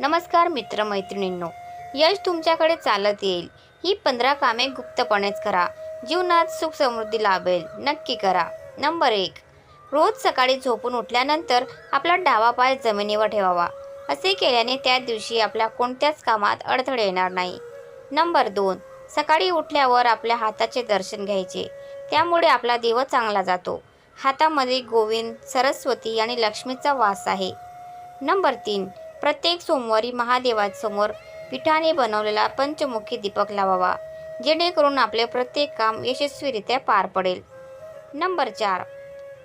नमस्कार मित्रमैत्रिणींनो यश तुमच्याकडे चालत येईल. ही पंधरा कामे गुप्तपणेच करा. जीवनात सुख समृद्धी लाभेल नक्की करा. नंबर एक रोज सकाळी झोपून उठल्यानंतर आपला डावा पाय जमिनीवर ठेवावा. असे केल्याने त्या दिवशी आपल्या कोणत्याच कामात अडथळे येणार नाही. नंबर दोन सकाळी उठल्यावर आपल्या हाताचे दर्शन घ्यायचे. त्यामुळे आपला दिवस चांगला जातो. हातामध्ये गोविंद सरस्वती आणि लक्ष्मीचा वास आहे. नंबर तीन प्रत्येक सोमवारी महादेवासमोर पिठाने बनवलेला पंचमुखी दीपक लावावा जेणेकरून आपले प्रत्येक काम यशस्वीरित्या पार पडेल. नंबर चार.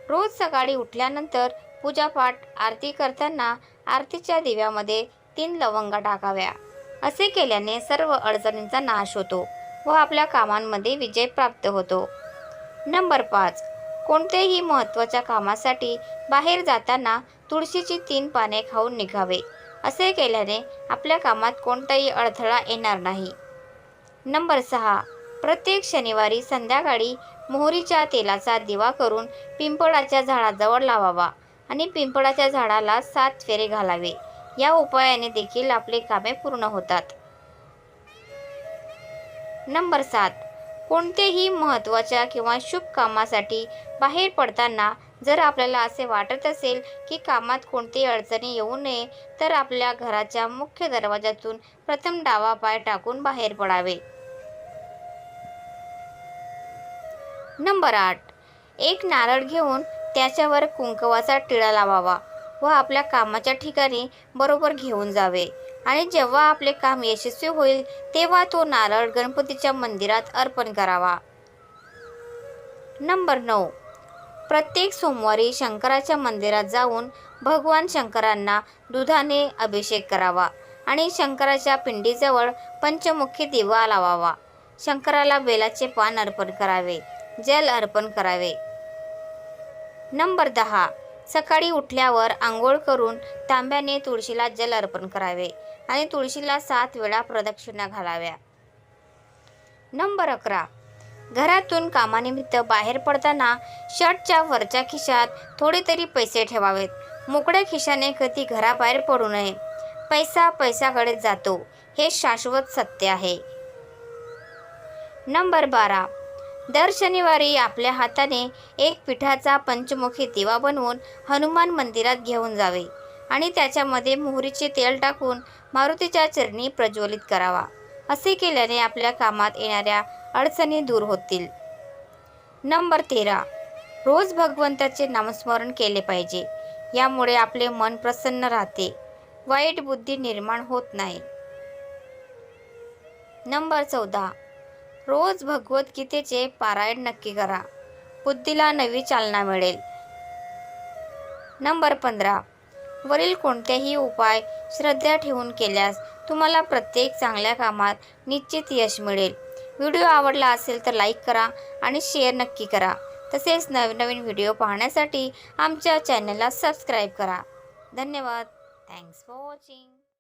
रोज सकाळी उठल्यानंतर पूजापाठ आरती करताना आरतीच्या दिव्यामध्ये तीन लवंगा टाकाव्या. असे केल्याने सर्व अडचणींचा नाश होतो व आपल्या कामांमध्ये विजय प्राप्त होतो. नंबर पाच. कोणत्याही महत्त्वाच्या कामासाठी बाहेर जाताना तुळशीची तीन पाने खाऊन निघावे. असे केल्याने आपल्या कामात कोणताही अडथळा येणार नाही. नंबर सहा. प्रत्येक शनिवारी संध्याकाळी मोहरीच्या तेलाचा दिवा करून पिंपळाच्या झाडाजवळ लावावा आणि पिंपळाच्या झाडाला सात फेरे घालावे. या उपायाने देखील आपले कामे पूर्ण होतात. नंबर सात. कोणतेही महत्त्वाच्या किंवा शुभ कामासाठी बाहेर पडताना जर आपल्याला असे वाटत असेल की कामात कोणतीही अडचणी येऊ नये तर आपल्या घराच्या मुख्य दरवाजातून प्रथम डावा पाय टाकून बाहेर पडावे. नंबर आठ. एक नारळ घेऊन त्याच्यावर कुंकवाचा टिळा लावावा व आपल्या कामाच्या ठिकाणी बरोबर घेऊन जावे. आणि जेव्हा आपले काम यशस्वी होईल तेव्हा तो नारळ गणपतीच्या मंदिरात अर्पण करावा. नंबर नऊ. प्रत्येक सोमवारी शंकराच्या मंदिरात जाऊन भगवान शंकरांना दुधाने अभिषेक करावा आणि शंकराच्या पिंडीजवळ पंचमुखी दिवा लावावा. शंकराला बेलाचे पान अर्पण करावे जल अर्पण करावे. नंबर दहा. सकाळी उठल्यावर आंघोळ करून तांब्याने तुळशीला जल अर्पण करावे आणि तुळशीला सात वेळा प्रदक्षिणा घालाव्या. नंबर अकरा. घरातून कामानिमित्त बाहेर पडताना शर्टच्या वरच्या खिशात थोडे तरी पैसे ठेवावेत. मोकळ्या खिशाने कधी घराबाहेर पडू नये. पैसा पैशाकडे जातो. हे शाश्वत सत्य आहे. नंबर बारा. दर शनिवारी आपल्या हाताने एक पिठाचा पंचमुखी दिवा बनवून हनुमान मंदिरात घेऊन जावे आणि त्याच्यामध्ये मोहरीचे तेल टाकून मारुतीच्या चरणी प्रज्वलित करावा. असे केल्याने आपल्या कामात येणाऱ्या अडचणी दूर होतील. नंबर तेरा. रोज भगवंताचे नामस्मरण केले पाहिजे. यामुळे आपले मन प्रसन्न राहते. वाईट बुद्धी निर्माण होत नाही. नंबर चौदा. रोज भगवद्गीतेचे पारायण नक्की करा. बुद्धीला नवी चालना मिळेल. नंबर पंधरा. वरील कोणतेही उपाय श्रद्धा ठेवून केल्यास तुम्हाला प्रत्येक चांगल्या कामात निश्चित यश मिळेल. व्हिडिओ आवडला असेल तर लाईक करा आणि शेअर नक्की करा. तसेच नवीन नवीन व्हिडिओ पाहण्यासाठी आमच्या चॅनलला सबस्क्राईब करा. धन्यवाद. Thanks for watching